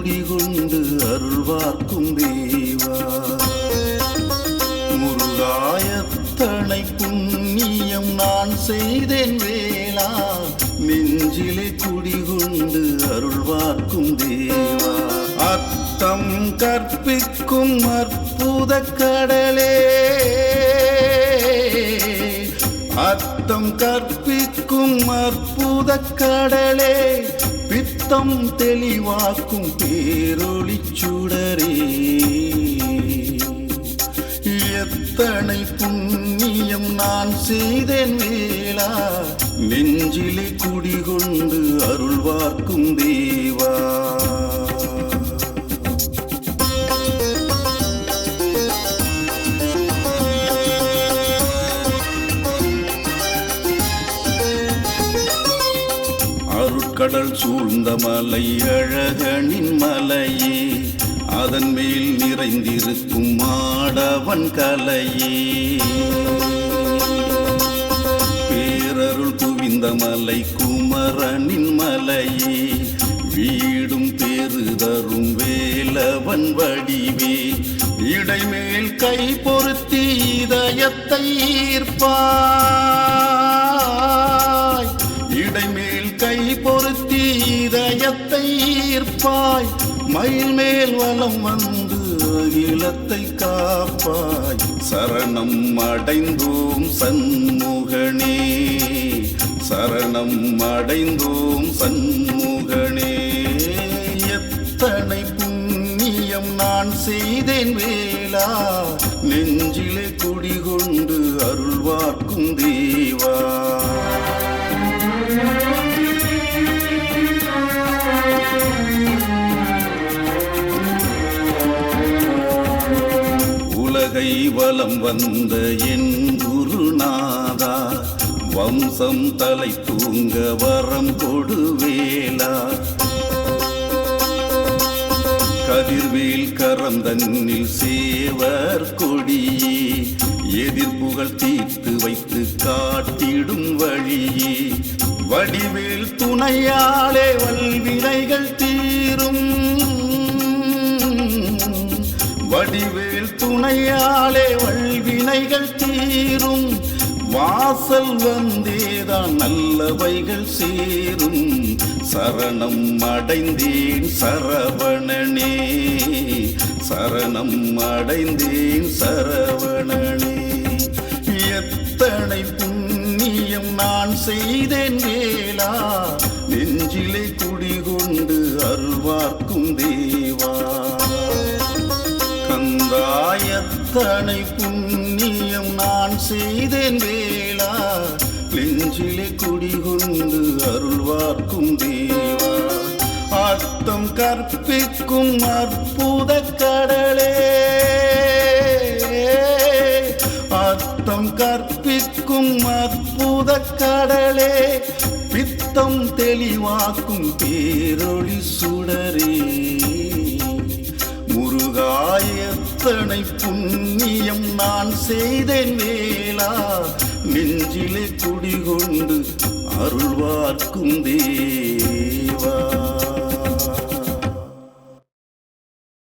நெஞ்சிலே குடிகொண்டு அருள்வார்க்கும் தேவா. முருகாயத்தனை புண்ணியம் நான் செய்தேன் வேளா. நெஞ்சிலே குடிகொண்டு அருள்வார்க்கும் தேவா. அத்தம் கற்பிக்கும் அற்புத கடலே. அத்தம் கற்பிக்கும் அற்புத கடலே. பித்தம் தெளிவாக்கும் பேரொளி சுடரே. எத்தனை புண்ணியம் நான் செய்தேன் வேளா. நெஞ்சிலே குடிகொண்டு அருள்வார்க்கும் தேவா. கடல் சூழ்ந்த மலை அழகனின் மலையே அதன் மேல் நிறைந்திருக்கும் மாடவன் கலையே. பேரருள் குவிந்த மலை குமரனின் மலையே வீடும் பேரு தரும் வேலவன் வடிவே. இடைமேல் கை பொருத்தி இதயத்தை ஈர்ப்பாய் ஈர்ப்பாய் மயில் மேல் வலம் வந்து அகிலத்தை காப்பாய். சரணம் அடைந்தோம் சண்முகனே. சரணம் அடைந்தோம் சண்முகனே. எத்தனை புண்ணியம் நான் செய்தேன் வேளா. நெஞ்சிலே குடிகொண்டு அருள்வார்க்கும் தேவா. உலகை வலம் வந்த என் குருநாதா வம்சம் தலை தூங்க வரம் கொடுவேலா. கதிர்வேல் கரம் தன்னில் சேவர் கொடியே எதிர்ப்புகள் தீர்த்து வைத்து காட்டிடும் வழியே. வடிவேல் துணையாலே வல்வினைகள் தீரும். வடிவேல் துணையாலே வல்வினைகள் தீரும். வாசல் வந்தேதான் நல்லவைகள் சேரும். சரணம் அடைந்தேன் சரவணனே. சரணம் அடைந்தேன் சரவணனே. எத்தனை புண்ணியம் நான் செய்தேன் கந்தாயத்தனை புண்ணியம் நான் செய்தேன் வேளா. நெஞ்சிலே குடிகொண்டு அருள்வார்க்கும் தேவா. அர்த்தம் கற்பிக்கும் அற்புத கடலே. அர்த்தம் கற்பிக்கும் அற்புத கடலே. பித்தம் தெளிவாக்கும் பேரொளி சுடரே. முருகாயத்தனை புண்ணியம் நான் செய்தேன் வேளா நெஞ்சிலே குடிகொண்டு அருள்வார்க்கும் தேவா.